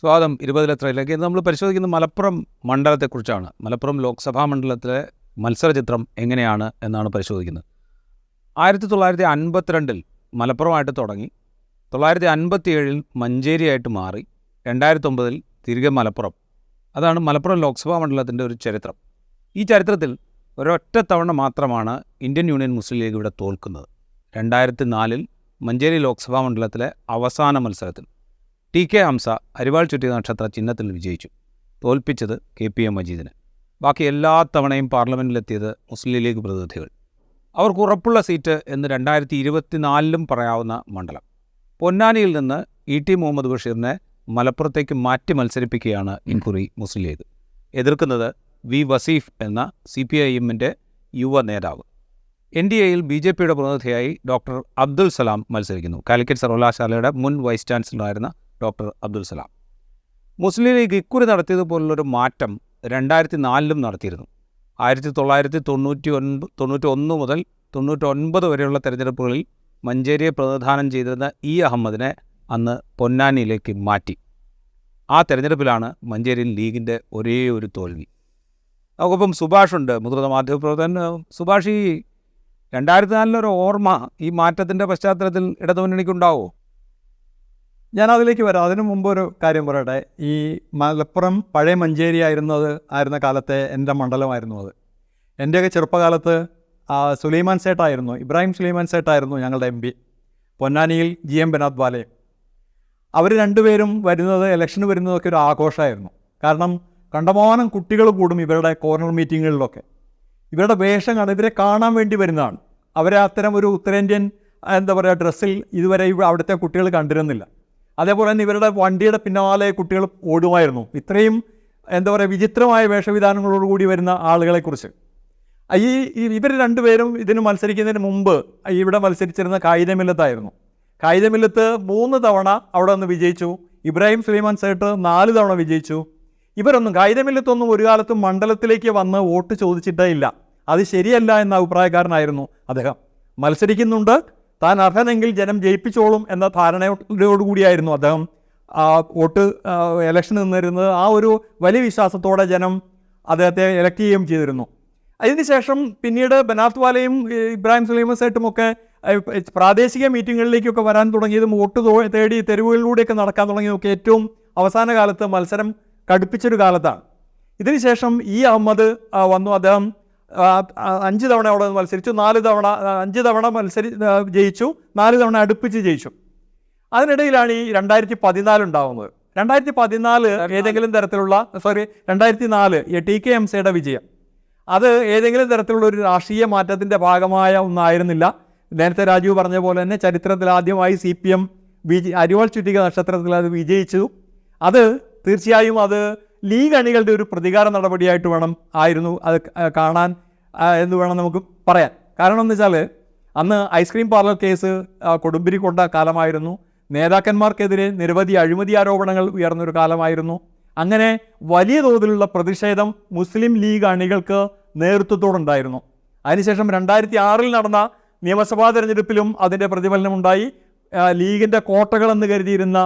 സ്വാഗതം. ഇരുപതിലെത്രയിലേക്ക് ഇത് നമ്മൾ പരിശോധിക്കുന്നത് മലപ്പുറം മണ്ഡലത്തെക്കുറിച്ചാണ്. മലപ്പുറം ലോക്സഭാ മണ്ഡലത്തിലെ മത്സരചിത്രം എങ്ങനെയാണ് എന്നാണ് പരിശോധിക്കുന്നത്. ആയിരത്തി തൊള്ളായിരത്തി അൻപത്തിരണ്ടിൽ മലപ്പുറമായിട്ട് തുടങ്ങി. തൊള്ളായിരത്തി അൻപത്തിയേഴിൽ മഞ്ചേരിയായിട്ട് മാറി. രണ്ടായിരത്തി ഒമ്പതിൽ തിരികെ മലപ്പുറം. അതാണ് മലപ്പുറം ലോക്സഭാ മണ്ഡലത്തിന്റെ ഒരു ചരിത്രം. ഈ ചരിത്രത്തിൽ ഒരൊറ്റ തവണ മാത്രമാണ് ഇന്ത്യൻ യൂണിയൻ മുസ്ലിം ലീഗ് ഇവിടെ തോൽക്കുന്നത്. രണ്ടായിരത്തി നാലിൽ മഞ്ചേരി ലോക്സഭാ മണ്ഡലത്തിലെ അവസാന മത്സരത്തിൽ. ടി കെ ഹംസ അരിവാൾ ചുറ്റിയ നക്ഷത്ര ചിഹ്നത്തിൽ വിജയിച്ചു. തോൽപ്പിച്ചത് കെ പി എം മജീദിന് ബാക്കി എല്ലാ തവണയും പാർലമെന്റിലെത്തിയത് മുസ്ലിം ലീഗ് പ്രതിനിധികൾ. അവർക്ക് ഉറപ്പുള്ള സീറ്റ് എന്ന് രണ്ടായിരത്തി ഇരുപത്തിനാലിലും പറയാവുന്ന മണ്ഡലം. പൊന്നാനിയിൽ നിന്ന് ഇ ടി മുഹമ്മദ് ബഷീറിനെ മലപ്പുറത്തേക്ക് മാറ്റി മത്സരിപ്പിക്കുകയാണ് ഇൻകുറി മുസ്ലിം ലീഗ്. എതിർക്കുന്നത് വി വസീഫ് എന്ന സി പി ഐ എമ്മിന്റെ യുവ നേതാവ്. എൻ ഡി എയിൽ ബി ജെ പിയുടെ പ്രതിനിധിയായി ഡോക്ടർ അബ്ദുൽ സലാം മത്സരിക്കുന്നു. കാലിക്കറ്റ് സർവകലാശാലയുടെ മുൻ വൈസ് ചാൻസലറായിരുന്ന ഡോക്ടർ അബ്ദുൽ സലാം. മുസ്ലിം ലീഗ് ഇക്കുറി നടത്തിയതുപോലുള്ളൊരു മാറ്റം രണ്ടായിരത്തി നാലിലും നടത്തിയിരുന്നു. ആയിരത്തി തൊള്ളായിരത്തി തൊണ്ണൂറ്റി ഒൻപത് തൊണ്ണൂറ്റി ഒന്ന് മുതൽ തൊണ്ണൂറ്റൊൻപത് വരെയുള്ള തെരഞ്ഞെടുപ്പുകളിൽ മഞ്ചേരിയെ പ്രതിനിധാനം ചെയ്തിരുന്ന ഇ അഹമ്മദിനെ അന്ന് പൊന്നാനിയിലേക്ക് മാറ്റി. ആ തെരഞ്ഞെടുപ്പിലാണ് മഞ്ചേരിയിൽ ലീഗിന്റെ ഒരേ ഒരു തോൽവി. നമുക്കിപ്പം സുഭാഷുണ്ട് മുതിർന്ന മാധ്യമപ്രവർത്തകൻ. സുഭാഷ് ഈ രണ്ടായിരത്തി നാലിലൊരു ഓർമ്മ ഈ മാറ്റത്തിന്റെ പശ്ചാത്തലത്തിൽ ഇടതുമുന്നണിക്കുണ്ടാവോ? ഞാൻ അതിലേക്ക് വരാം. അതിനു മുമ്പ് ഒരു കാര്യം പറയട്ടെ. ഈ മലപ്പുറം പഴയ മഞ്ചേരി ആയിരുന്നത് ആയിരുന്ന കാലത്തെ എന്റെ മണ്ഡലമായിരുന്നു അത്. എന്റെയൊക്കെ ചെറുപ്പകാലത്ത് സുലൈമാൻ സേട്ടായിരുന്നു ഇബ്രാഹിം സുലൈമാൻ സേട്ടായിരുന്നു ഞങ്ങളുടെ എം പി. പൊന്നാനിയിൽ ജി എം ബനാഥ് ബാലയും. അവർ രണ്ടുപേരും വരുന്നത് ഇലക്ഷന് വരുന്നതൊക്കെ ഒരു ആഘോഷമായിരുന്നു. കാരണം കണ്ടമാനം കുട്ടികൾ കൂടും ഇവരുടെ കോർണർ മീറ്റിങ്ങുകളിലൊക്കെ. ഇവരുടെ വേഷം ഇവരെ കാണാൻ വേണ്ടി വരുന്നതാണ്. അവരെ അത്തരം ഒരു ഉത്തരേന്ത്യൻ എന്താ പറയുക ഡ്രസ്സിൽ ഇതുവരെ അവിടുത്തെ കുട്ടികൾ കണ്ടിരുന്നില്ല. അതേപോലെ തന്നെ ഇവരുടെ വണ്ടിയുടെ പിന്നാലെ കുട്ടികൾ ഓടുമായിരുന്നു. ഇത്രയും എന്താ പറയുക വിചിത്രമായ വേഷവിധാനങ്ങളോടുകൂടി വരുന്ന ആളുകളെക്കുറിച്ച്. ഈ ഇവർ രണ്ടുപേരും ഇതിന് മത്സരിക്കുന്നതിന് മുമ്പ് ഇവിടെ മത്സരിച്ചിരുന്ന കായികമില്ലത്തായിരുന്നു കായികമില്ലത്ത് മൂന്ന് തവണ അവിടെ നിന്ന് വിജയിച്ചു. ഇബ്രാഹിം സുലൈമാൻ സേട്ട് നാല് തവണ വിജയിച്ചു. ഇവരൊന്നും കായികമില്ലത്തൊന്നും ഒരു കാലത്തും മണ്ഡലത്തിലേക്ക് വന്ന് വോട്ട് ചോദിച്ചിട്ടേ ഇല്ല. അത് ശരിയല്ല എന്ന അഭിപ്രായക്കാരനായിരുന്നു അദ്ദേഹം. മത്സരിക്കുന്നുണ്ട് താൻ അർഹനെങ്കിൽ ജനം ജയിപ്പിച്ചോളും എന്ന ധാരണയോടുകൂടിയായിരുന്നു അദ്ദേഹം. വോട്ട് ഇലക്ഷൻ നിന്നിരുന്നത് ആ ഒരു വലിയ വിശ്വാസത്തോടെ ജനം അദ്ദേഹത്തെ ഇലക്ട് ചെയ്യുകയും ചെയ്തിരുന്നു. അതിനുശേഷം പിന്നീട് ബനാത് വാലയും ഇബ്രാഹിം സുലൈമ സേട്ടും ഒക്കെ പ്രാദേശിക മീറ്റിങ്ങുകളിലേക്കൊക്കെ വരാൻ തുടങ്ങിയതും വോട്ട് തേടി തെരുവുകളിലൂടെയൊക്കെ നടക്കാൻ തുടങ്ങിയതൊക്കെ ഏറ്റവും അവസാന കാലത്ത് മത്സരം കടുപ്പിച്ചൊരു കാലത്താണ്. ഇതിനുശേഷം ഈ അഹമ്മദ് വന്നു. അദ്ദേഹം അഞ്ച് തവണ അവിടെ നിന്ന് മത്സരിച്ചു നാല് തവണ അഞ്ച് തവണ മത്സരി ജയിച്ചു നാല് തവണ അടുപ്പിച്ച് ജയിച്ചു. അതിനിടയിലാണ് ഈ രണ്ടായിരത്തി പതിനാല് ഉണ്ടാവുന്നത് രണ്ടായിരത്തി പതിനാല് ഏതെങ്കിലും തരത്തിലുള്ള സോറി രണ്ടായിരത്തി നാല് ടി കെ എം സിയുടെ വിജയം. അത് ഏതെങ്കിലും തരത്തിലുള്ള ഒരു രാഷ്ട്രീയ മാറ്റത്തിന്റെ ഭാഗമായ ഒന്നായിരുന്നില്ല. നേരത്തെ രാജീവ് പറഞ്ഞ പോലെ തന്നെ ചരിത്രത്തിൽ ആദ്യമായി സി പി എം വിജ അരിവാൾ ചുറ്റിക നക്ഷത്രത്തിൽ അത് വിജയിച്ചു. അത് തീർച്ചയായും അത് ലീഗ് അണികളുടെ ഒരു പ്രതികാര നടപടിയായിട്ട് വേണം ആയിരുന്നു അത് കാണാൻ എന്ന് വേണം നമുക്ക് പറയാൻ. കാരണം എന്ന് വെച്ചാൽ അന്ന് ഐസ്ക്രീം പാർലർ കേസ് കൊടുമ്പിരി കൊണ്ട കാലമായിരുന്നു. നേതാക്കന്മാർക്കെതിരെ നിരവധി അഴിമതി ആരോപണങ്ങൾ ഉയർന്നൊരു കാലമായിരുന്നു. അങ്ങനെ വലിയ തോതിലുള്ള പ്രതിഷേധം മുസ്ലിം ലീഗ് അണികൾക്ക് നേതൃത്വത്തോടുണ്ടായിരുന്നു. അതിനുശേഷം രണ്ടായിരത്തി ആറിൽ നടന്ന നിയമസഭാ തെരഞ്ഞെടുപ്പിലും അതിന്റെ പ്രതിഫലനമുണ്ടായി. ലീഗിന്റെ കോട്ടകളെന്ന് കരുതിയിരുന്ന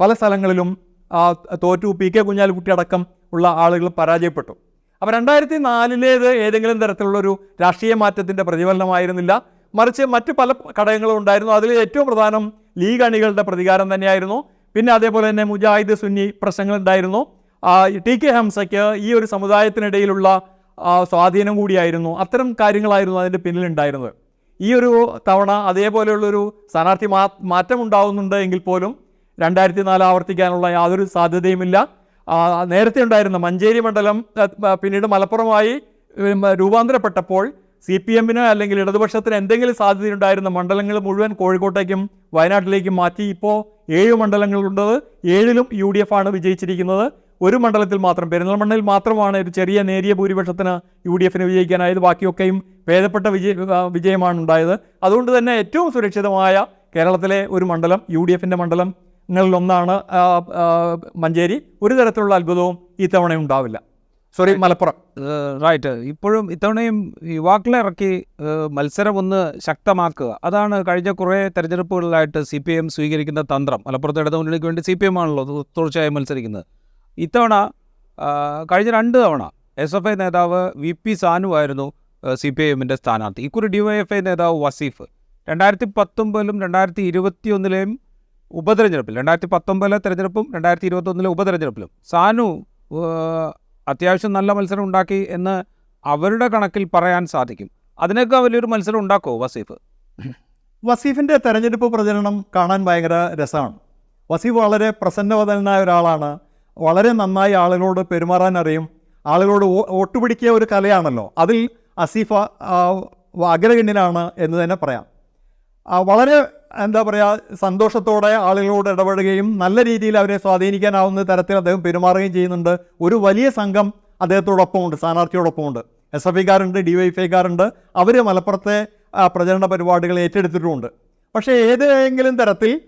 പല സ്ഥലങ്ങളിലും തോറ്റു പി കെ കുഞ്ഞാലിക്കുട്ടി അടക്കം ഉള്ള ആളുകൾ പരാജയപ്പെട്ടു. അപ്പോൾ രണ്ടായിരത്തി നാലിലേത് ഏതെങ്കിലും തരത്തിലുള്ളൊരു രാഷ്ട്രീയ മാറ്റത്തിന്റെ പ്രതിഫലനമായിരുന്നില്ല. മറിച്ച് മറ്റ് പല ഘടകങ്ങളും ഉണ്ടായിരുന്നു. അതിൽ ഏറ്റവും പ്രധാനം ലീഗ് അണികളുടെ പ്രതികാരം തന്നെയായിരുന്നു. പിന്നെ അതേപോലെ തന്നെ മുജാഹിദ് സുന്നി പ്രശ്നങ്ങളുണ്ടായിരുന്നു ടി കെ ഹംസയ്ക്ക് ഈ ഒരു സമുദായത്തിനിടയിലുള്ള സ്വാധീനം കൂടിയായിരുന്നു. അത്തരം കാര്യങ്ങളായിരുന്നു അതിന്റെ പിന്നിലുണ്ടായിരുന്നത് ഈ ഒരു തവണ അതേപോലെയുള്ളൊരു സ്ഥാനാർത്ഥി മാറ്റം ഉണ്ടാവുന്നുണ്ട് എങ്കിൽ പോലും രണ്ടായിരത്തി നാല് ആവർത്തിക്കാനുള്ള യാതൊരു സാധ്യതയുമില്ല. നേരത്തെ ഉണ്ടായിരുന്ന മഞ്ചേരി മണ്ഡലം പിന്നീട് മലപ്പുറമായി രൂപാന്തരപ്പെട്ടപ്പോൾ സി പി എമ്മിന് അല്ലെങ്കിൽ ഇടതുപക്ഷത്തിന് എന്തെങ്കിലും സാധ്യതയുണ്ടായിരുന്ന മണ്ഡലങ്ങൾ മുഴുവൻ കോഴിക്കോട്ടേക്കും വയനാട്ടിലേക്കും മാറ്റി. ഇപ്പോൾ ഏഴ് മണ്ഡലങ്ങളുണ്ടത് ഏഴിലും യു ഡി എഫ് ആണ് വിജയിച്ചിരിക്കുന്നത്. ഒരു മണ്ഡലത്തിൽ മാത്രം പെരിന്തൽമണ്ണയിൽ മാത്രമാണ് ഒരു ചെറിയ നേരിയ ഭൂരിപക്ഷത്തിന് യു ഡി എഫിന് വിജയിക്കാനായത്. ബാക്കിയൊക്കെയും ഭേദപ്പെട്ട വിജയ വിജയമാണ് ഉണ്ടായത് അതുകൊണ്ട് തന്നെ ഏറ്റവും സുരക്ഷിതമായ കേരളത്തിലെ ഒരു മണ്ഡലം യു ഡി എഫിന്റെ മണ്ഡലങ്ങളിലൊന്നാണ് ആ, മഞ്ചേരി. ഒരു തരത്തിലുള്ള അത്ഭുതവും ഈ തവണ ഉണ്ടാവില്ല. സോറി മലപ്പുറം. റൈറ്റ് ഇപ്പോഴും ഇത്തവണയും യുവാക്കളെ ഇറക്കി മത്സരം ഒന്ന് ശക്തമാക്കുക. അതാണ് കഴിഞ്ഞ കുറേ തെരഞ്ഞെടുപ്പുകളിലായിട്ട് സി പി എം സ്വീകരിക്കുന്ന തന്ത്രം. മലപ്പുറത്തെ ഇടതു മുന്നണിക്ക് വേണ്ടി സി പി എം ആണല്ലോ തുടർച്ചയായി മത്സരിക്കുന്നത്. ഇത്തവണ കഴിഞ്ഞ രണ്ട് തവണ എസ് എഫ് ഐ നേതാവ് വി പി സാനു ആയിരുന്നു സി പി ഐ എമ്മിന്റെ സ്ഥാനാർത്ഥി. ഇക്കുറി ഡി വൈ എഫ് ഐ നേതാവ് വസീഫ്. രണ്ടായിരത്തി പത്തൊമ്പതിലും രണ്ടായിരത്തി ഇരുപത്തി ഒന്നിലെയും ഉപതെരഞ്ഞെടുപ്പിൽ രണ്ടായിരത്തി പത്തൊമ്പതിലെ തെരഞ്ഞെടുപ്പും രണ്ടായിരത്തി ഇരുപത്തൊന്നിലെ ഉപതെരഞ്ഞെടുപ്പിലും സാനു അത്യാവശ്യം നല്ല മത്സരം ഉണ്ടാക്കി എന്ന് അവരുടെ കണക്കിൽ പറയാൻ സാധിക്കും. അതിനേക്കാൾ വലിയൊരു മത്സരം ഉണ്ടാക്കുമോ വസീഫ്? വസീഫിന്റെ തെരഞ്ഞെടുപ്പ് പ്രചരണം കാണാൻ ഭയങ്കര രസമാണ്. വസീഫ് വളരെ പ്രസന്നവതനായ ഒരാളാണ്. വളരെ നന്നായി ആളുകളോട് പെരുമാറാൻ അറിയും. ആളുകളോട് വോട്ട് പിടിക്കിയ ഒരു കലയാണല്ലോ. അതിൽ അസീഫ അഗ്രഗണ്യനാണ് എന്ന് തന്നെ പറയാം. വളരെ എന്താ പറയുക സന്തോഷത്തോടെ ആളുകളോട് ഇടപെടുകയും നല്ല രീതിയിൽ അവരെ സ്വാധീനിക്കാനാവുന്ന തരത്തിൽ അദ്ദേഹം പെരുമാറുകയും ചെയ്യുന്നുണ്ട്. ഒരു വലിയ സംഘം അദ്ദേഹത്തോടൊപ്പമുണ്ട് സ്ഥാനാർത്ഥിയോടൊപ്പമുണ്ട്. എസ് എഫ് ഐക്കാരുണ്ട് ഡി വൈ എഫ് ഐക്കാരുണ്ട്. അവർ മലപ്പുറത്തെ പ്രചരണ പരിപാടികൾ ഏറ്റെടുത്തിട്ടുമുണ്ട് പക്ഷേ ഏതെങ്കിലും തരത്തിൽ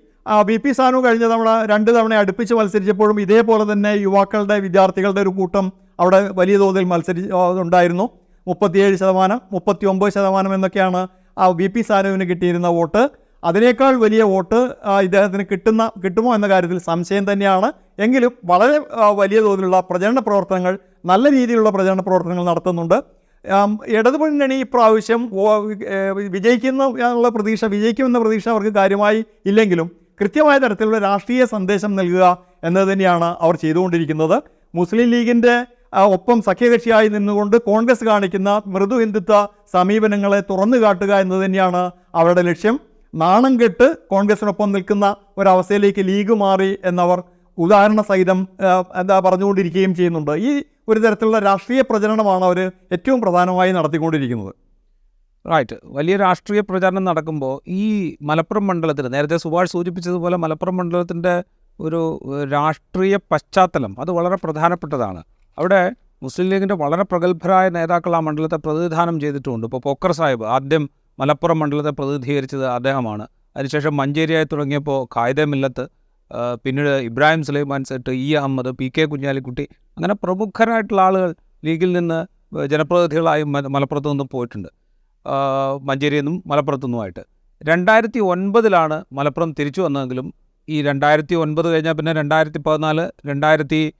ബി പി സാനു കഴിഞ്ഞ തവണ രണ്ട് തവണ അടുപ്പിച്ച് മത്സരിച്ചപ്പോഴും ഇതേപോലെ തന്നെ യുവാക്കളുടെ വിദ്യാർത്ഥികളുടെ ഒരു കൂട്ടം അവിടെ വലിയ തോതിൽ മത്സരി ആ, ഉണ്ടായിരുന്നു. മുപ്പത്തിയേഴ് ശതമാനം മുപ്പത്തി ഒമ്പത് ശതമാനം എന്നൊക്കെയാണ് ആ ബി പി സാനുവിന് കിട്ടിയിരുന്ന വോട്ട്. അതിനേക്കാൾ വലിയ വോട്ട് ഇദ്ദേഹത്തിന് കിട്ടുന്ന കിട്ടുമോ എന്ന കാര്യത്തിൽ സംശയം തന്നെയാണ്. എങ്കിലും വളരെ വലിയ തോതിലുള്ള പ്രചരണ പ്രവർത്തനങ്ങൾ നല്ല രീതിയിലുള്ള പ്രചരണ പ്രവർത്തനങ്ങൾ നടത്തുന്നുണ്ട്. ഇടതു മുന്നണി ഇപ്രാവശ്യം വിജയിക്കുന്ന എന്നുള്ള പ്രതീക്ഷ വിജയിക്കുമെന്ന പ്രതീക്ഷ അവർക്ക് കാര്യമായി ഇല്ലെങ്കിലും കൃത്യമായ തരത്തിലുള്ള രാഷ്ട്രീയ സന്ദേശം നൽകുക എന്നത് തന്നെയാണ് അവർ ചെയ്തുകൊണ്ടിരിക്കുന്നത്. മുസ്ലിം ലീഗിന്റെ ഒപ്പം സഖ്യകക്ഷിയായി നിന്നുകൊണ്ട് കോൺഗ്രസ് കാണിക്കുന്ന മൃദു ഹിന്ദുത്വ സമീപനങ്ങളെ തുറന്നു കാട്ടുക എന്നത് തന്നെയാണ് അവരുടെ ലക്ഷ്യം. നാണം കെട്ട് കോൺഗ്രസിനൊപ്പം നിൽക്കുന്ന ഒരവസ്ഥയിലേക്ക് ലീഗ് മാറി എന്നവർ ഉദാഹരണ സഹിതം എന്താ പറഞ്ഞുകൊണ്ടിരിക്കുകയും ചെയ്യുന്നുണ്ട്. ഈ ഒരു തരത്തിലുള്ള രാഷ്ട്രീയ പ്രചരണമാണ് അവർ ഏറ്റവും പ്രധാനമായി നടത്തിക്കൊണ്ടിരിക്കുന്നത്. റൈറ്റ് വലിയ രാഷ്ട്രീയ പ്രചാരണം നടക്കുമ്പോൾ ഈ മലപ്പുറം മണ്ഡലത്തിൽ നേരത്തെ സുഭാഷ് സൂചിപ്പിച്ചതുപോലെ മലപ്പുറം മണ്ഡലത്തിന്റെ ഒരു രാഷ്ട്രീയ പശ്ചാത്തലം അത് വളരെ പ്രധാനപ്പെട്ടതാണ്. അവിടെ മുസ്ലിം ലീഗിന്റെ വളരെ പ്രഗത്ഭരായ നേതാക്കൾ ആ മണ്ഡലത്തെ പ്രതിനിധാനം ചെയ്തിട്ടുമുണ്ട് ഇപ്പോൾ പോക്കർ സാഹിബ് ആദ്യം മലപ്പുറം മണ്ഡലത്തെ പ്രതിനിധീകരിച്ചത് അദ്ദേഹമാണ്. അതിനുശേഷം മഞ്ചേരിയായി തുടങ്ങിയപ്പോൾ ഖായിദെ മില്ലത്ത് പിന്നീട് Ibrahim Sulaiman Sait E Ahmed P K Kunhalikutty അങ്ങനെ പ്രമുഖരായിട്ടുള്ള ആളുകൾ ലീഗിൽ നിന്ന് ജനപ്രതിനിധികളായി മലപ്പുറത്തു നിന്നും പോയിട്ടുണ്ട്. മഞ്ചേരിയിൽ നിന്നും മലപ്പുറത്തു നിന്നുമായിട്ട്. രണ്ടായിരത്തി ഒൻപതിലാണ് മലപ്പുറം തിരിച്ചു വന്നതെങ്കിലും ഈ രണ്ടായിരത്തി ഒൻപത് കഴിഞ്ഞാൽ പിന്നെ രണ്ടായിരത്തി പതിനാല് രണ്ടായിരത്തി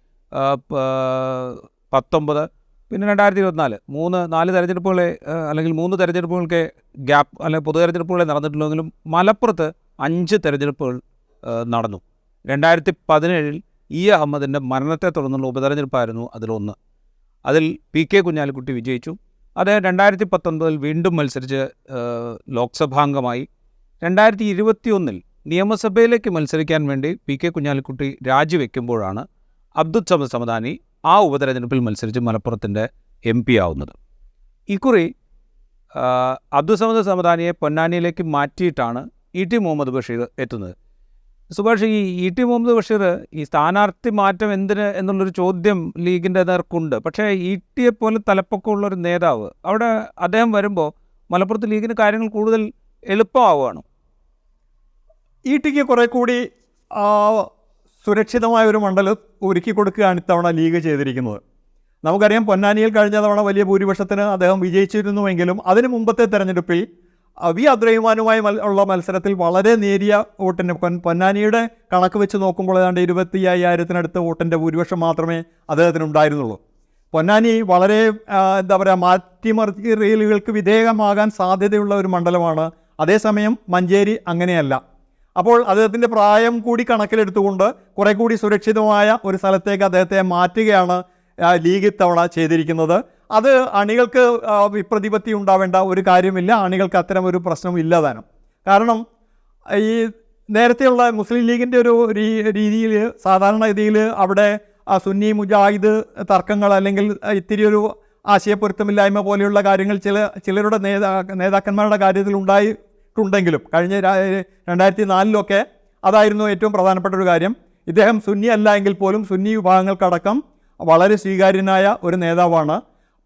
പത്തൊമ്പത് പിന്നെ രണ്ടായിരത്തി ഇരുപത്തിനാല് മൂന്ന് നാല് തെരഞ്ഞെടുപ്പുകളെ അല്ലെങ്കിൽ മൂന്ന് തെരഞ്ഞെടുപ്പുകൾക്ക് ഗ്യാപ്പ് അല്ലെങ്കിൽ പൊതു തെരഞ്ഞെടുപ്പുകളെ നടന്നിട്ടുള്ളെങ്കിലും മലപ്പുറത്ത് അഞ്ച് തെരഞ്ഞെടുപ്പുകൾ നടന്നു. രണ്ടായിരത്തി പതിനേഴിൽ ഇ അഹമ്മദിന്റെ മരണത്തെ തുടർന്നുള്ള ഉപതെരഞ്ഞെടുപ്പായിരുന്നു അതിലൊന്ന്. അതിൽ പി കെ കുഞ്ഞാലിക്കുട്ടി വിജയിച്ചു. അദ്ദേഹം രണ്ടായിരത്തി പത്തൊൻപതിൽ വീണ്ടും മത്സരിച്ച് ലോക്സഭാംഗമായി. രണ്ടായിരത്തി ഇരുപത്തിയൊന്നിൽ നിയമസഭയിലേക്ക് മത്സരിക്കാൻ വേണ്ടി പി കെ കുഞ്ഞാലിക്കുട്ടി രാജിവെക്കുമ്പോഴാണ് അബ്ദുൽ സമദ് സമദാനി ആ ഉപതെരഞ്ഞെടുപ്പിൽ മത്സരിച്ച് മലപ്പുറത്തിന്റെ എം പി ആവുന്നത്. ഇക്കുറി അബ്ദുസമദ് സമദാനിയെ പൊന്നാനിയിലേക്ക് മാറ്റിയിട്ടാണ് ഇ ടി മുഹമ്മദ് ബഷീർ എത്തുന്നത്. സുഭാഷ് ഈ ഇ ടി മുഹമ്മദ് ബഷീർ ഈ സ്ഥാനാർത്ഥി മാറ്റം എന്തിന് എന്നുള്ളൊരു ചോദ്യം ലീഗിന്റെ നേർക്കുണ്ട്. പക്ഷേ ഇ ടിയെ പോലെ തലപ്പൊക്കമുള്ള ഒരു നേതാവ് അവിടെ അദ്ദേഹം വരുമ്പോൾ മലപ്പുറത്ത് ലീഗിന് കാര്യങ്ങൾ കൂടുതൽ എളുപ്പമാവുകയാണ്. ഇ ടിക്ക് കുറെ കൂടി സുരക്ഷിതമായ ഒരു മണ്ഡലം ഒരുക്കി കൊടുക്കുകയാണ് ഇത്തവണ ലീഗ് ചെയ്തിരിക്കുന്നത്. നമുക്കറിയാം പൊന്നാനിയിൽ കഴിഞ്ഞ തവണ വലിയ ഭൂരിപക്ഷത്തിന് അദ്ദേഹം വിജയിച്ചിരുന്നുവെങ്കിലും അതിന് മുമ്പത്തെ തെരഞ്ഞെടുപ്പിൽ വി അബ്ദുറഹിമാനുമായി ഉള്ള മത്സരത്തിൽ വളരെ നേരിയ വോട്ടിന് പൊന്നാനിയുടെ കണക്ക് വെച്ച് നോക്കുമ്പോൾ ഏതാണ്ട് ഇരുപത്തി അയ്യായിരത്തിനടുത്ത് വോട്ടിന്റെ ഭൂരിപക്ഷം മാത്രമേ അദ്ദേഹത്തിന് ഉണ്ടായിരുന്നുള്ളൂ പൊന്നാനി വളരെ എന്താ പറയുക മാറ്റിമറിയലുകൾക്ക് വിധേയമാകാൻ സാധ്യതയുള്ള ഒരു മണ്ഡലമാണ്. അതേസമയം മഞ്ചേരി അങ്ങനെയല്ല. അപ്പോൾ അദ്ദേഹത്തിന്റെ പ്രായം കൂടി കണക്കിലെടുത്തുകൊണ്ട് കുറെ കൂടി സുരക്ഷിതമായ ഒരു സ്ഥലത്തേക്ക് അദ്ദേഹത്തെ മാറ്റുകയാണ് ലീഗ് ഇത്തവണ ചെയ്തിരിക്കുന്നത്. അത് അണികൾക്ക് വിപ്രതിപത്തി ഉണ്ടാവേണ്ട ഒരു കാര്യമില്ല. അണികൾക്ക് അത്തരം ഒരു പ്രശ്നം ഇല്ലതാനും കാരണം ഈ നേരത്തെയുള്ള മുസ്ലിം ലീഗിന്റെ ഒരു രീതിയിൽ സാധാരണ രീതിയിൽ അവിടെ സുന്നി മുജാഹിദ് തർക്കങ്ങൾ അല്ലെങ്കിൽ ഇത്തിരി ഒരു ആശയപ്പൊരുത്തമില്ലായ്മ പോലെയുള്ള കാര്യങ്ങൾ ചില ചിലരുടെ നേതാ നേതാക്കന്മാരുടെ കാര്യത്തിൽ ഉണ്ടായിട്ടുണ്ടെങ്കിലും കഴിഞ്ഞ രണ്ടായിരത്തി നാലിലൊക്കെ അതായിരുന്നു ഏറ്റവും പ്രധാനപ്പെട്ട ഒരു കാര്യം. ഇദ്ദേഹം സുന്നി അല്ല എങ്കിൽ പോലും സുന്നി വിഭാഗങ്ങൾക്കടക്കം വളരെ സ്വീകാര്യനായ ഒരു നേതാവാണ്.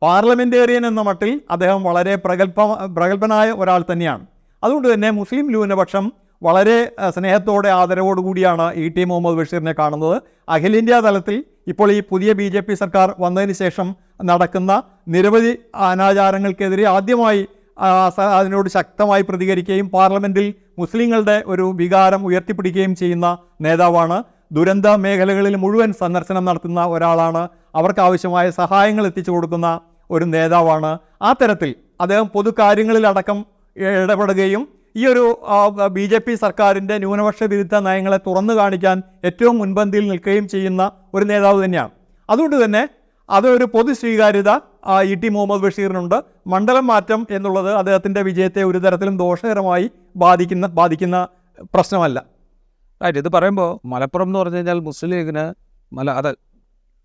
പാർലമെന്റേറിയൻ എന്ന മട്ടിൽ അദ്ദേഹം വളരെ പ്രഗത്ഭ പ്രഗത്ഭനായ ഒരാൾ തന്നെയാണ്. അതുകൊണ്ട് തന്നെ മുസ്ലിം ന്യൂനപക്ഷം വളരെ സ്നേഹത്തോടെ ആദരവോടുകൂടിയാണ് ഇ ടി മുഹമ്മദ് ബഷീറിനെ കാണുന്നത്. അഖിലേന്ത്യാ തലത്തിൽ ഇപ്പോൾ ഈ പുതിയ ബി സർക്കാർ വന്നതിന് ശേഷം നടക്കുന്ന നിരവധി അനാചാരങ്ങൾക്കെതിരെ ആദ്യമായി അതിനോട് ശക്തമായി പ്രതികരിക്കുകയും പാർലമെന്റിൽ മുസ്ലിങ്ങളുടെ ഒരു വികാരം ഉയർത്തിപ്പിടിക്കുകയും ചെയ്യുന്ന നേതാവാണ്. ദുരന്ത മേഖലകളിൽ മുഴുവൻ സന്ദർശനം നടത്തുന്ന ഒരാളാണ്. അവർക്ക് ആവശ്യമായ സഹായങ്ങൾ എത്തിച്ചു കൊടുക്കുന്ന ഒരു നേതാവാണ്. ആ തരത്തിൽ അദ്ദേഹം പൊതുകാര്യങ്ങളിലടക്കം ഇടപെടുകയും ഈ ഒരു ബി ജെ പി സർക്കാരിന്റെ ന്യൂനപക്ഷ വിരുദ്ധ നയങ്ങളെ തുറന്നു കാണിക്കാൻ ഏറ്റവും മുൻപന്തിയിൽ നിൽക്കുകയും ചെയ്യുന്ന ഒരു നേതാവ് തന്നെയാണ്. അതുകൊണ്ട് തന്നെ അതൊരു പൊതു സ്വീകാര്യത ഇ. ടി. മുഹമ്മദ് ബഷീറിനുണ്ട്. മണ്ഡലം മാറ്റം എന്നുള്ളത് അദ്ദേഹത്തിന്റെ വിജയത്തെ ഒരു തരത്തിലും ദോഷകരമായി ബാധിക്കുന്ന ബാധിക്കുന്ന പ്രശ്നമല്ല. റൈറ്റ് ഇത് പറയുമ്പോൾ മലപ്പുറം എന്ന് പറഞ്ഞു കഴിഞ്ഞാൽ മുസ്ലിം ലീഗിന് മല അത്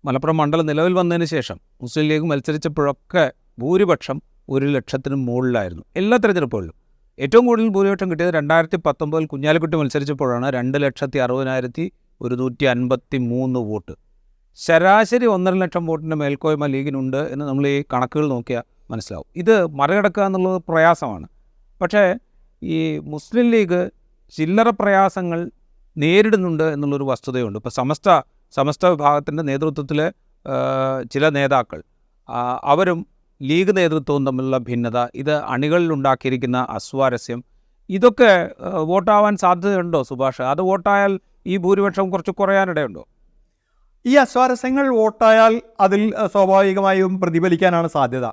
മലപ്പുറം മണ്ഡലം നിലവിൽ വന്നതിന് ശേഷം മുസ്ലിം ലീഗ് മത്സരിച്ചപ്പോഴൊക്കെ ഭൂരിപക്ഷം ഒരു ലക്ഷത്തിന് മുകളിലായിരുന്നു. എല്ലാ തെരഞ്ഞെടുപ്പുകളിലും. ഏറ്റവും കൂടുതൽ ഭൂരിപക്ഷം കിട്ടിയത് രണ്ടായിരത്തി പത്തൊമ്പതിൽ കുഞ്ഞാലിക്കുട്ടി മത്സരിച്ചപ്പോഴാണ്. രണ്ട് ലക്ഷത്തി അറുപതിനായിരത്തി ഒരു നൂറ്റി അൻപത്തി മൂന്ന് വോട്ട്. ശരാശരി ഒന്നര ലക്ഷം വോട്ടിന്റെ മേൽക്കോയ്മ ലീഗിനുണ്ട് എന്ന് നമ്മൾ ഈ കണക്കുകൾ നോക്കിയാൽ മനസ്സിലാവും. ഇത് മറികടക്കുക എന്നുള്ളത് പ്രയാസമാണ്. പക്ഷേ ഈ മുസ്ലിം ലീഗ് ചില്ലറ പ്രയാസങ്ങൾ നേരിടുന്നുണ്ട് എന്നുള്ളൊരു വസ്തുതയുണ്ട്. ഇപ്പോൾ സമസ്ത സമസ്ത വിഭാഗത്തിന്റെ നേതൃത്വത്തിൽ ചില നേതാക്കൾ അവരും ലീഗ് നേതൃത്വവും തമ്മിലുള്ള ഭിന്നത ഇത് അണികളിൽ ഉണ്ടാക്കിയിരിക്കുന്ന അസ്വാരസ്യം ഇതൊക്കെ വോട്ടാവാൻ സാധ്യതയുണ്ടോ സുഭാഷ്? അത് വോട്ടായാൽ ഈ ഭൂരിപക്ഷം കുറച്ച് കുറയാനിടയുണ്ടോ? ഈ അസ്വാരസ്യങ്ങൾ വോട്ടായാൽ അതിൽ സ്വാഭാവികമായും പ്രതിഫലിക്കാനാണ് സാധ്യത.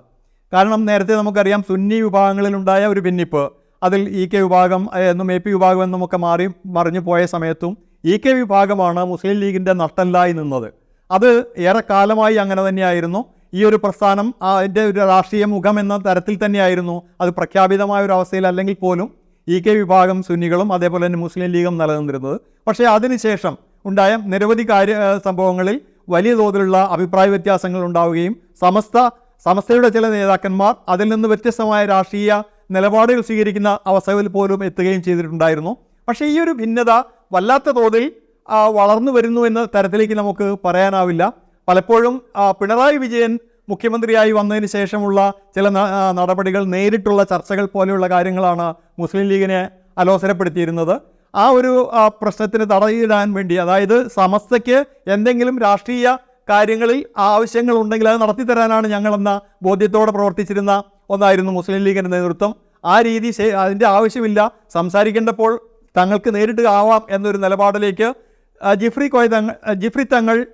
കാരണം നേരത്തെ നമുക്കറിയാം സുന്നി വിഭാഗങ്ങളിലുണ്ടായ ഒരു ഭിന്നിപ്പ്. അതിൽ ഇ കെ വിഭാഗം എന്നും എ പി വിഭാഗം എന്നുമൊക്കെ മാറി മറിഞ്ഞു പോയ സമയത്തും ഇ കെ വിഭാഗമാണ് മുസ്ലിം ലീഗിന്റെ നട്ടല്ലായി നിന്നത്. അത് ഏറെക്കാലമായി അങ്ങനെ തന്നെയായിരുന്നു. ഈ ഒരു പ്രസ്ഥാനം അതിന്റെ ഒരു രാഷ്ട്രീയ മുഖം എന്ന തരത്തിൽ തന്നെയായിരുന്നു. അത് പ്രഖ്യാപിതമായ ഒരു അവസ്ഥയിൽ അല്ലെങ്കിൽ പോലും ഇ കെ വിഭാഗം സുന്നികളും അതേപോലെ തന്നെ മുസ്ലിം ലീഗും നിലനിന്നിരുന്നത്. പക്ഷേ അതിനുശേഷം ഉണ്ടായ നിരവധി കാര്യ സംഭവങ്ങളിൽ വലിയ തോതിലുള്ള അഭിപ്രായ വ്യത്യാസങ്ങൾ ഉണ്ടാവുകയും സമസ്ത സമസ്തയുടെ ചില നേതാക്കന്മാർ അതിൽ നിന്ന് വ്യത്യസ്തമായ രാഷ്ട്രീയ നിലപാടുകൾ സ്വീകരിക്കുന്ന അവസ്ഥയിൽ പോലും എത്തുകയും ചെയ്തിട്ടുണ്ടായിരുന്നു. പക്ഷേ ഈ ഒരു ഭിന്നത വല്ലാത്ത തോതിൽ വളർന്നു വരുന്നു എന്ന തരത്തിലേക്ക് നമുക്ക് പറയാനാവില്ല. പലപ്പോഴും പിണറായി വിജയൻ മുഖ്യമന്ത്രിയായി വന്നതിന് ശേഷമുള്ള ചില നടപടികൾ നേരിട്ടുള്ള ചർച്ചകൾ പോലെയുള്ള കാര്യങ്ങളാണ് മുസ്ലിം ലീഗിനെ അലോസരപ്പെടുത്തിയിരുന്നത്. ആ ഒരു പ്രശ്നത്തിന് തടയിടാൻ വേണ്ടി അതായത് സമസ്തയ്ക്ക് എന്തെങ്കിലും രാഷ്ട്രീയ കാര്യങ്ങളിൽ ആവശ്യങ്ങൾ ഉണ്ടെങ്കിൽ അത് നടത്തിത്തരാനാണ് ഞങ്ങളെന്ന ബോധ്യത്തോടെ പ്രവർത്തിച്ചിരുന്ന ഒന്നായിരുന്നു മുസ്ലിം ലീഗിന്റെ നേതൃത്വം. ആ രീതി അതിന്റെ ആവശ്യമില്ല. സംസാരിക്കേണ്ടപ്പോൾ തങ്ങൾക്ക് നേരിട്ട് ആവാം എന്നൊരു നിലപാടിലേക്ക് ജിഫ്രി കോയ തങ്ങൾ ജിഫ്രി തങ്ങൾ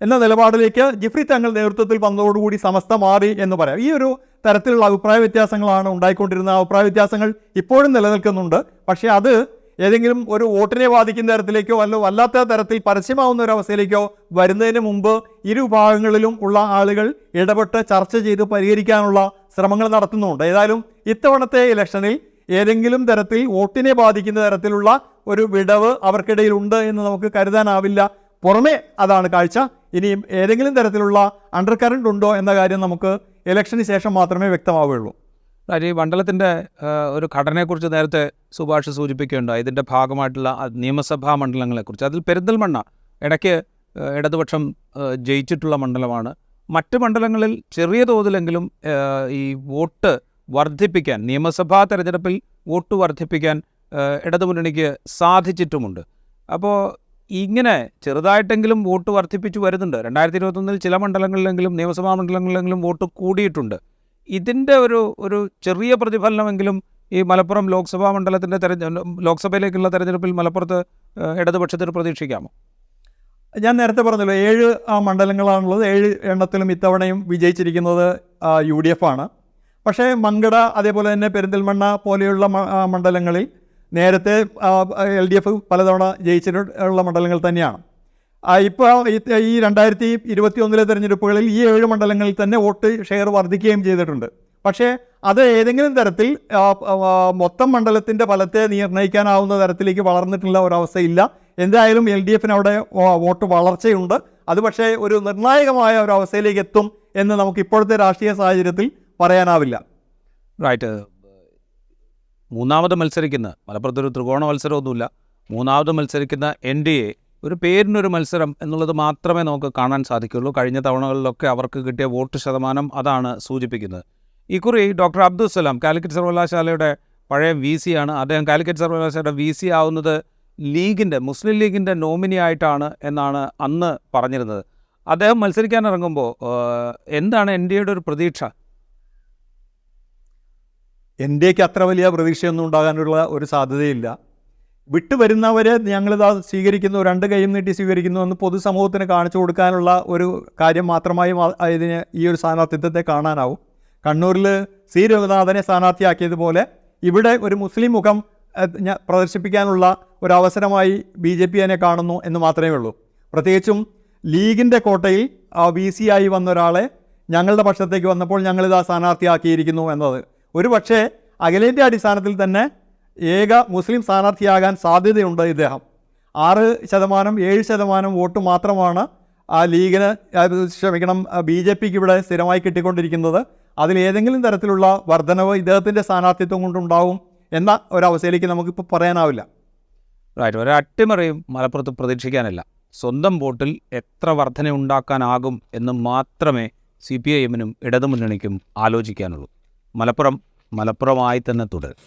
എന്ന നിലപാടിലേക്ക് ജിഫ്രി തങ്ങൾ നേതൃത്വത്തിൽ വന്നതോടുകൂടി സമസ്ത മാറി എന്ന് പറയാം. ഈ ഒരു തരത്തിലുള്ള അഭിപ്രായ വ്യത്യാസങ്ങളാണ് ഉണ്ടായിക്കൊണ്ടിരുന്ന അഭിപ്രായ വ്യത്യാസങ്ങൾ ഇപ്പോഴും നിലനിൽക്കുന്നുണ്ട്. പക്ഷേ അത് ഏതെങ്കിലും ഒരു വോട്ടിനെ ബാധിക്കുന്ന തരത്തിലേക്കോ അല്ല വല്ലാത്ത തരത്തിൽ പരസ്യമാവുന്ന ഒരു അവസ്ഥയിലേക്കോ വരുന്നതിന് മുമ്പ് ഇരു വിഭാഗങ്ങളിലും ഉള്ള ആളുകൾ ഇടപെട്ട് ചർച്ച ചെയ്ത് പരിഹരിക്കാനുള്ള ശ്രമങ്ങൾ നടത്തുന്നുണ്ട്. ഏതായാലും ഇത്തവണത്തെ ഇലക്ഷനിൽ ഏതെങ്കിലും തരത്തിൽ വോട്ടിനെ ബാധിക്കുന്ന തരത്തിലുള്ള ഒരു വിടവ് അവർക്കിടയിൽ ഉണ്ട് എന്ന് നമുക്ക് കരുതാനാവില്ല. പുറമെ അതാണ് കാഴ്ച. ഇനിയും ഏതെങ്കിലും തരത്തിലുള്ള അണ്ടർ കറണ്ട് ഉണ്ടോ എന്ന കാര്യം നമുക്ക് ഇലക്ഷന് ശേഷം മാത്രമേ വ്യക്തമാവുകയുള്ളൂ. ഈ മണ്ഡലത്തിന്റെ ഒരു ഘടനയെക്കുറിച്ച് നേരത്തെ സുഭാഷ് സൂചിപ്പിക്കുകയുണ്ടായി. ഇതിന്റെ ഭാഗമായിട്ടുള്ള നിയമസഭാ മണ്ഡലങ്ങളെക്കുറിച്ച്. അതിൽ പെരിന്തൽമണ്ണ ഇടയ്ക്ക് ഇടതുപക്ഷം ജയിച്ചിട്ടുള്ള മണ്ഡലമാണ്. മറ്റ് മണ്ഡലങ്ങളിൽ ചെറിയ തോതിലെങ്കിലും ഈ വോട്ട് വർദ്ധിപ്പിക്കാൻ നിയമസഭാ തെരഞ്ഞെടുപ്പിൽ വോട്ട് വർദ്ധിപ്പിക്കാൻ ഇടതുമുന്നണിക്ക് സാധിച്ചിട്ടുമുണ്ട്. അപ്പോൾ ഇങ്ങനെ ചെറുതായിട്ടെങ്കിലും വോട്ട് വർദ്ധിപ്പിച്ചു വരുന്നുണ്ട്. രണ്ടായിരത്തി ഇരുപത്തൊന്നിൽ ചില മണ്ഡലങ്ങളിലെങ്കിലും നിയമസഭാ മണ്ഡലങ്ങളിലെങ്കിലും വോട്ട് കൂടിയിട്ടുണ്ട്. ഇതിന്റെ ഒരു ഒരു ചെറിയ പ്രതിഫലനമെങ്കിലും ഈ മലപ്പുറം ലോക്സഭാ മണ്ഡലത്തിന്റെ തെരഞ്ഞെ ലോക്സഭയിലേക്കുള്ള തെരഞ്ഞെടുപ്പിൽ മലപ്പുറത്ത് ഇടതുപക്ഷത്തിന് പ്രതീക്ഷിക്കാമോ? ഞാൻ നേരത്തെ പറഞ്ഞല്ലോ ഏഴ് മണ്ഡലങ്ങളാണുള്ളത്. ഏഴ് എണ്ണത്തിലും ഇത്തവണയും വിജയിച്ചിരിക്കുന്നത് യു ഡി എഫ് ആണ്. പക്ഷേ മങ്കട അതേപോലെ തന്നെ പെരിന്തൽമണ്ണ പോലെയുള്ള മണ്ഡലങ്ങളിൽ നേരത്തെ എൽ ഡി എഫ് പലതവണ ജയിച്ചിട്ടുള്ള മണ്ഡലങ്ങൾ തന്നെയാണ്. ഇപ്പോൾ ഈ രണ്ടായിരത്തി ഇരുപത്തി ഒന്നിലെ തെരഞ്ഞെടുപ്പുകളിൽ ഈ ഏഴ് മണ്ഡലങ്ങളിൽ തന്നെ വോട്ട് ഷെയർ വർദ്ധിക്കുകയും ചെയ്തിട്ടുണ്ട്. പക്ഷേ അത് ഏതെങ്കിലും തരത്തിൽ മൊത്തം മണ്ഡലത്തിന്റെ ഫലത്തെ നിർണയിക്കാനാവുന്ന തരത്തിലേക്ക് വളർന്നിട്ടുള്ള ഒരവസ്ഥയില്ല. എന്തായാലും എൽ ഡി എഫിന് അവിടെ വോട്ട് വളർച്ചയുണ്ട്. അത് പക്ഷേ ഒരു നിർണായകമായ ഒരു അവസ്ഥയിലേക്ക് എത്തും എന്ന് നമുക്ക് ഇപ്പോഴത്തെ രാഷ്ട്രീയ സാഹചര്യത്തിൽ പറയാനാവില്ല. റൈറ്റ്. മൂന്നാമത് മത്സരിക്കുന്ന മലപ്പുറത്തൊരു ത്രികോണ മത്സരമൊന്നുമില്ല. മൂന്നാമത് മത്സരിക്കുന്ന എൻ ഡി എ ഒരു പേരിനൊരു മത്സരം എന്നുള്ളത് മാത്രമേ നമുക്ക് കാണാൻ സാധിക്കുള്ളൂ കഴിഞ്ഞ തവണകളിലൊക്കെ അവർക്ക് കിട്ടിയ വോട്ട് ശതമാനം അതാണ് സൂചിപ്പിക്കുന്നത്. ഇക്കുറി ഡോക്ടർ അബ്ദുൽ സലാം കാലിക്കറ്റ് സർവകലാശാലയുടെ പഴയ വി സി ആണ്. അദ്ദേഹം കാലിക്കറ്റ് സർവകലാശാലയുടെ വി സി ആവുന്നത് ലീഗിന്റെ മുസ്ലിം ലീഗിന്റെ നോമിനി ആയിട്ടാണ് എന്നാണ് അന്ന് പറഞ്ഞിരുന്നത്. അദ്ദേഹം മത്സരിക്കാൻ ഇറങ്ങുമ്പോൾ എന്താണ് എൻ ഡി എയുടെ ഒരു പ്രതീക്ഷ? എൻ ഡി എക്ക് അത്ര വലിയ പ്രതീക്ഷയൊന്നും ഉണ്ടാകാനുള്ള ഒരു സാധ്യതയില്ല. വിട്ടുവരുന്നവരെ ഞങ്ങളിതാ സ്വീകരിക്കുന്നു രണ്ട് കൈയും നീട്ടി സ്വീകരിക്കുന്നു എന്ന് പൊതുസമൂഹത്തിന് കാണിച്ചു കൊടുക്കാനുള്ള ഒരു കാര്യം മാത്രമായി ഇതിന് ഈ ഒരു സ്ഥാനാർത്ഥിത്വത്തെ കാണാനാവും. കണ്ണൂരിൽ സി. രഘുനാഥനെ സ്ഥാനാർത്ഥിയാക്കിയതുപോലെ ഇവിടെ ഒരു മുസ്ലിം മുഖം പ്രദർശിപ്പിക്കാനുള്ള ഒരു അവസരമായി ബി ജെ പി അതിനെ കാണുന്നു എന്ന് മാത്രമേ ഉള്ളൂ. പ്രത്യേകിച്ചും ലീഗിന്റെ കോട്ടയിൽ ബി സി ആയി വന്ന ഒരാളെ ഞങ്ങളുടെ പക്ഷത്തേക്ക് വന്നപ്പോൾ ഞങ്ങളിതാ സ്ഥാനാർത്ഥിയാക്കിയിരിക്കുന്നു എന്നത്. ഒരു പക്ഷേ അഖിലേന്ത്യാ അടിസ്ഥാനത്തിൽ തന്നെ ഏക മുസ്ലിം സ്ഥാനാർത്ഥിയാകാൻ സാധ്യതയുണ്ട് ഇദ്ദേഹം. ആറ് ശതമാനം ഏഴ് ശതമാനം വോട്ട് മാത്രമാണ് ആ ലീഗിന് ക്ഷമിക്കണം ബി ജെ പിക്ക് ഇവിടെ സ്ഥിരമായി കിട്ടിക്കൊണ്ടിരിക്കുന്നത്. അതിലേതെങ്കിലും തരത്തിലുള്ള വർധനവ് ഇദ്ദേഹത്തിന്റെ സ്ഥാനാർത്ഥിത്വം കൊണ്ടുണ്ടാവും എന്ന ഒരവസ്ഥയിലേക്ക് നമുക്കിപ്പോൾ പറയാനാവില്ല. റൈറ്റ് ഒരു അട്ടിമറിയും മലപ്പുറത്ത് പ്രതീക്ഷിക്കാനല്ല. സ്വന്തം വോട്ടിൽ എത്ര വർധന ഉണ്ടാക്കാനാകും എന്ന് മാത്രമേ സി പി ഐ എമ്മിനും ഇടതുമുന്നണിക്കും ആലോചിക്കാനുള്ളൂ. മലപ്പുറം മലപ്പുറമായി തന്നെ തുടരും.